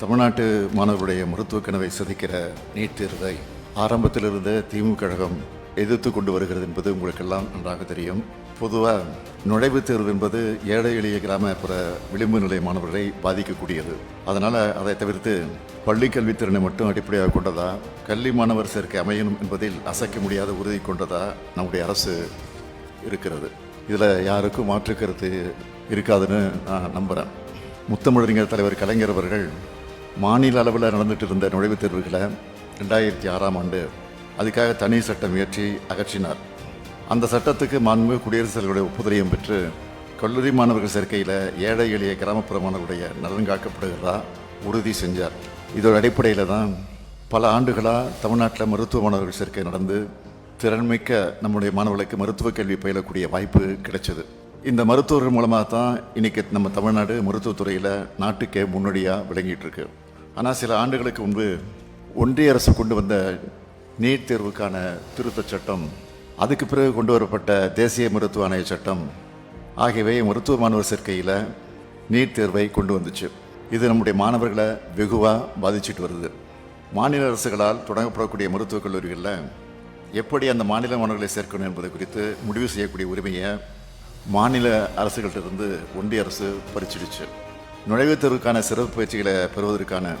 தமிழ்நாட்டு மாணவருடைய மருத்துவ கனவை சிதைக்கிற நீட் தேர்வை ஆரம்பத்திலிருந்தே திமுக கழகம் எதிர்த்து கொண்டு வருகிறது என்பது உங்களுக்கெல்லாம் நன்றாக தெரியும். பொதுவாக நுழைவுத் தேர்வு என்பது ஏழை எளிய கிராமப்புற விளிம்பு நிலை மாணவர்களை பாதிக்கக்கூடியது. அதனால் அதை தவிர்த்து பள்ளி கல்வித்திறனை மட்டும் அடிப்படையாக கொண்டதா கல்வி மாணவர் சேர்க்கை அமையணும் என்பதில் அசைக்க முடியாத உறுதி கொண்டதா நம்முடைய அரசு இருக்கிறது. இதில் யாருக்கும் மாற்று கருத்து இருக்காதுன்னு நான் நம்புகிறேன் முத்தமிழறிஞர் தலைவர் கலைஞர் அவர்கள் மாநில அளவில் நடந்துட்டு இருந்த நுழைவுத் தேர்வுகளை ரெண்டாயிரத்தி ஆறாம் ஆண்டு அதுக்காக தனி சட்டம் இயற்றி அகற்றினார். அந்த சட்டத்துக்கு மாண்பு குடியரசுத் தலைவருடைய ஒப்புதலையும் பெற்று கல்லூரி மாணவர்கள் சேர்க்கையில் ஏழை எளிய கிராமப்புற மாணவருடைய நலன் காக்கப்படுகிறதா உறுதி செஞ்சார். இதோட அடிப்படையில் தான் பல ஆண்டுகளாக தமிழ்நாட்டில் மருத்துவ மாணவர்கள் சேர்க்கை நடந்து திறன்மிக்க நம்முடைய மாணவர்களுக்கு மருத்துவ கல்வி பயிலக்கூடிய வாய்ப்பு கிடைச்சது. இந்த மருத்துவர்கள் மூலமாக தான் இன்றைக்கி நம்ம தமிழ்நாடு மருத்துவத்துறையில் நாட்டுக்கே முன்னோடியாக விளங்கிட்டுருக்கு. ஆனால் சில ஆண்டுகளுக்கு முன்பு ஒன்றிய அரசு கொண்டு வந்த நீட் தேர்வுக்கான திருத்தச் சட்டம் அதுக்கு பிறகு கொண்டு வரப்பட்ட தேசிய மருத்துவ ஆணைய சட்டம் ஆகியவை மருத்துவ மாணவர் சேர்க்கையில் நீட் தேர்வை கொண்டு வந்துச்சு. இது நம்முடைய மாணவர்களை வெகுவாக பாதிச்சிட்டு வருது. மாநில அரசுகளால் தொடங்கப்படக்கூடிய மருத்துவக் கல்லூரிகளில் எப்படி அந்த மாநில மாணவர்களை சேர்க்கணும் என்பது குறித்து முடிவு செய்யக்கூடிய உரிமையை மாநில அரசுகள்கிட்ட ஒன்றிய அரசு பறிச்சிடுச்சு. நுழைவுத் தேர்வுக்கான சிறப்பு பயிற்சிகளை பெறுவதற்கான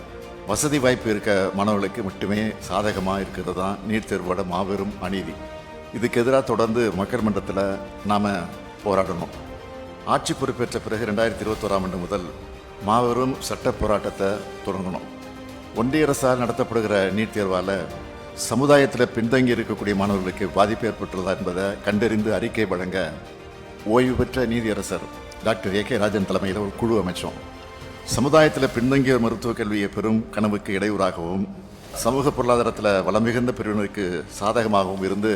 வசதி வாய்ப்பு இருக்க மாணவர்களுக்கு மட்டுமே சாதகமாக இருக்கிறது தான் நீட் தேர்வோட மாபெரும் அநீதி. இதுக்கு எதிராக தொடர்ந்து மக்கள் மன்றத்தில் நாம் போராடணும். ஆட்சி பொறுப்பேற்ற பிறகு ரெண்டாயிரத்தி இருபத்தோராம் ஆண்டு முதல் மாபெரும் சட்ட போராட்டத்தை தொடங்கணும். ஒன்றிய அரசால் நடத்தப்படுகிற நீட் தேர்வால் சமுதாயத்தில் பின்தங்கி இருக்கக்கூடிய மாணவர்களுக்கு பாதிப்பு ஏற்பட்டுள்ளதா என்பதை கண்டறிந்து அறிக்கை வழங்க ஓய்வு பெற்ற நீதியரசர் டாக்டர் ஏ கே ராஜன் தலைமையில் ஒரு குழு அமைச்சோம். சமுதாயத்தில் பின்தங்கிய மருத்துவக் கல்வியை பெரும் கனவுக்கு இடையூறாகவும் சமூக பொருளாதாரத்தில் வளம் மிகுந்த பிரிவினருக்கு சாதகமாகவும் இருந்து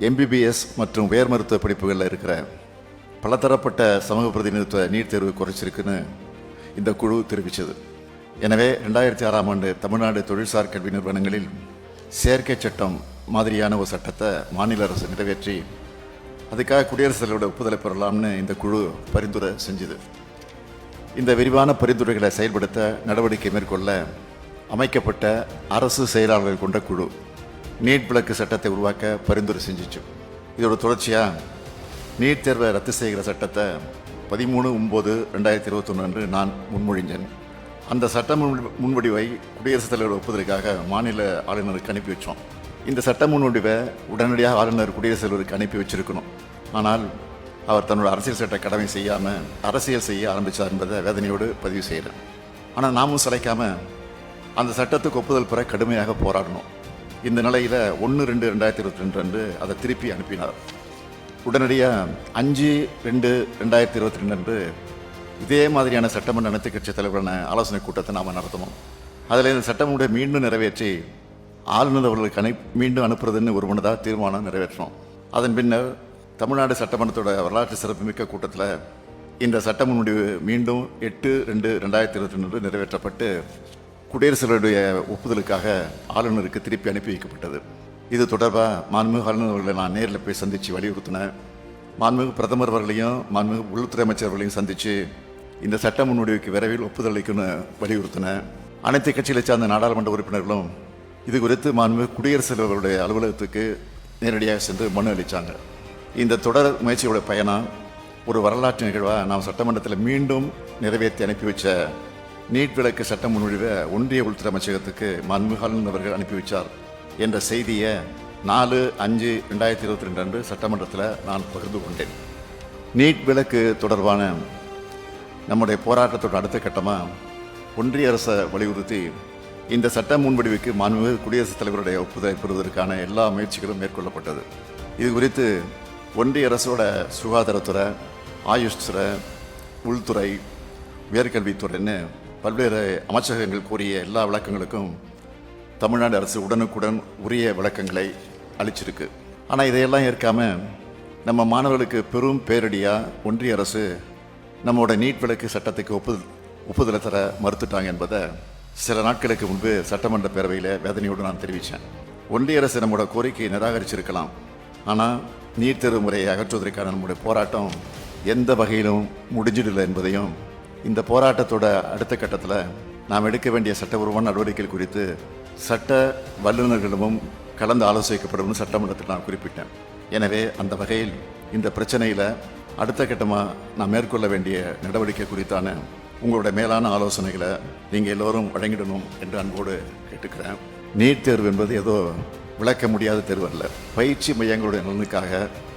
எம்பிபிஎஸ் மற்றும் உயர் மருத்துவ படிப்புகளில் இருக்கிற பலதரப்பட்ட சமூக பிரதிநிதித்துவ நீட் தேர்வு குறைச்சிருக்குன்னு இந்த குழு தெரிவித்தது எனவே ரெண்டாயிரத்தி ஆறாம் ஆண்டு தமிழ்நாடு தொழில்சார் கல்வி நிறுவனங்களில் செயற்கை சட்டம் மாதிரியான ஒரு சட்டத்தை மாநில அரசு நிறைவேற்றி அதுக்காக குடியரசுத் தலைவரோட ஒப்புதலை பெறலாம்னு இந்த குழு பரிந்துரை செஞ்சுது. இந்த விரிவான பரிந்துரைகளை செயல்படுத்த நடவடிக்கை மேற்கொள்ள அமைக்கப்பட்ட அரசு செயலாளர்கள் கொண்ட குழு நீட் விளக்கு சட்டத்தை உருவாக்க பரிந்துரை செஞ்சிச்சு. இதோட தொடர்ச்சியாக நீட் தேர்வை ரத்து செய்கிற சட்டத்தை பதிமூணு ஒம்பது ரெண்டாயிரத்தி இருபத்தொன்று அன்று நான் முன்மொழிஞ்சேன் அந்த சட்ட முன் முன்வடிவை குடியரசுத் தலைவர் ஒப்புதலுக்காக மாநில ஆளுநருக்கு அனுப்பி வச்சோம். இந்த சட்ட முன்வடிவை உடனடியாக ஆளுநர் குடியரசுத் தலைவருக்கு அனுப்பி வச்சிருக்கணும். ஆனால் அவர் தன்னோட அரசியல் சட்ட கடமை செய்யாமல் அரசியல் செய்ய ஆரம்பித்தார் என்பதை வேதனையோடு பதிவு செய்கிறேன். ஆனால் நாமும் சிலைக்காமல் அந்த சட்டத்துக்கு ஒப்புதல் பெற கடுமையாக போராடணும். இந்த நிலையில் ஒன்று ரெண்டு ரெண்டாயிரத்தி இருபத்தி ரெண்டு அன்று அதை திருப்பி அனுப்பினார். உடனடியாக அஞ்சு ரெண்டு ரெண்டாயிரத்தி இருபத்தி ரெண்டு அன்று இதே மாதிரியான சட்டமன்ற அனைத்து கட்சி தலைவரான ஆலோசனை கூட்டத்தை நாம் நடத்தினோம் அதில் இந்த சட்டமுடைய மீண்டும் நிறைவேற்றி ஆளுநர் அவர்களுக்கு அனை மீண்டும் அனுப்புறதுன்னு ஒரு மனதாக தீர்மானம் நிறைவேற்றினோம் அதன் பின்னர் தமிழ்நாடு சட்டமன்றத்தோட வரலாற்று சிறப்புமிக்க கூட்டத்தில் இந்த சட்ட முன்வடிவு மீண்டும் எட்டு ரெண்டு ரெண்டாயிரத்தி இருபத்தி ரெண்டு நிறைவேற்றப்பட்டு குடியரசுடைய ஒப்புதலுக்காக ஆளுநருக்கு திருப்பி அனுப்பி வைக்கப்பட்டது. இது தொடர்பாக மாண்புமிகு ஆளுநர் அவர்களை நான் நேரில் போய் சந்தித்து வலியுறுத்தினேன். மாண்புமிகு பிரதமர் அவர்களையும் மாண்புமிகு உள்துறை அமைச்சர் அவர்களையும் சந்தித்து இந்த சட்ட முன்வடிவுக்கு விரைவில் ஒப்புதல் அளிக்கணும்னு வலியுறுத்தினேன். அனைத்து கட்சிகளை சார்ந்த நாடாளுமன்ற உறுப்பினர்களும் இது குறித்து மாண்பு குடியரசுத் தலைவருடைய அலுவலகத்துக்கு நேரடியாக சென்று மனு அளித்தாங்க இந்த தொடர் முயற்சியோட பயணம் ஒரு வரலாற்று நிகழ்வாக நாம் சட்டமன்றத்தில் மீண்டும் நிறைவேற்றி அனுப்பி வச்ச நீட் விளக்கு சட்ட முன்மொழிவை ஒன்றிய உள்துறை அமைச்சகத்துக்கு மன்முகாலன் அவர்கள் அனுப்பி வச்சார் என்ற செய்தியை நாலு அஞ்சு ரெண்டாயிரத்தி இருபத்தி ரெண்டு அன்று சட்டமன்றத்தில் நான் பகிர்ந்து கொண்டேன். நீட் விளக்கு தொடர்பான நம்முடைய போராட்டத்தோட அடுத்த கட்டமாக ஒன்றிய அரசை வலியுறுத்தி இந்த சட்ட முன்வடிவுக்கு மாண்புமிகு குடியரசுத் தலைவருடைய ஒப்புதலை பெறுவதற்கான எல்லா முயற்சிகளும் மேற்கொள்ளப்பட்டது. இது குறித்து ஒன்றிய அரசோட சுகாதாரத்துறை ஆயுஷ் துறை உள்துறை உயர்கல்வித்துறைன்னு பல்வேறு அமைச்சகங்கள் கூறிய எல்லா விளக்கங்களுக்கும் தமிழ்நாடு அரசு உடனுக்குடன் உரிய விளக்கங்களை அளிச்சிருக்கு. ஆனால் இதையெல்லாம் ஏற்காம நம்ம மாணவர்களுக்கு பெரும் பேரடியாக ஒன்றிய அரசு நம்மளோட நீட் விலக்கு சட்டத்துக்கு ஒப்புதல் ஒப்புதலை தர மறுத்துட்டாங்க என்பதை சில நாட்களுக்கு முன்பு சட்டமன்ற பேரவையில் வேதனையோடு நான் தெரிவித்தேன் ஒன்றிய அரசு நம்மளோட கோரிக்கையை நிராகரிச்சிருக்கலாம். ஆனால் நீட் தேர்வு முறையை அகற்றுவதற்கான நம்முடைய போராட்டம் எந்த வகையிலும் முடிஞ்சிடல என்பதையும் இந்த போராட்டத்தோட அடுத்த கட்டத்தில் நாம் எடுக்க வேண்டிய சட்டபூர்வமான நடவடிக்கைகள் குறித்து சட்ட வல்லுநர்களிடமும் கலந்து ஆலோசிக்கப்படும் சட்டமன்றத்தில் நான் குறிப்பிட்டேன். எனவே அந்த வகையில் இந்த பிரச்சனையில் அடுத்த கட்டமாக நாம் மேற்கொள்ள வேண்டிய நடவடிக்கை குறித்தான உங்களுடைய மேலான ஆலோசனைகளை நீங்கள் எல்லோரும் வழங்கிடணும் என்று அன்போடு கேட்டுக்கிறேன். நீட் தேர்வு என்பது ஏதோ விளக்க முடியாத தேர்வு அல்ல. பயிற்சி மையங்களுடைய நலனுக்காக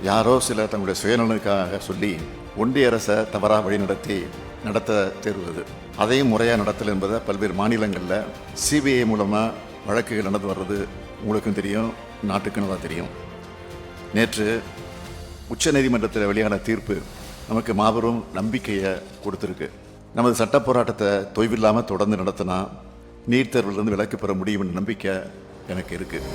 யாரோ சிலர் தங்களுடைய சுயநலனுக்காக சொல்லி ஒன்றிய அரசை தவறாக வழிநடத்தி நடத்த தேர்வு அது. அதையும் முறையாக நடத்தல் என்பதை பல்வேறு மாநிலங்களில் சிபிஐ மூலமாக வழக்குகள் நடந்து வர்றது உங்களுக்கும் தெரியும் நாட்டுக்கும் நல்லா தெரியும். நேற்று உச்சநீதிமன்றத்தில் வெளியான தீர்ப்பு நமக்கு மாபெரும் நம்பிக்கையை கொடுத்துருக்கு. நமது சட்ட போராட்டத்தை தொய்வில்லாமல் தொடர்ந்து நடத்தினா நீட் தேர்விலிருந்து விலக்கு பெற முடியும் நம்பிக்கை எனக்கு இருக்குது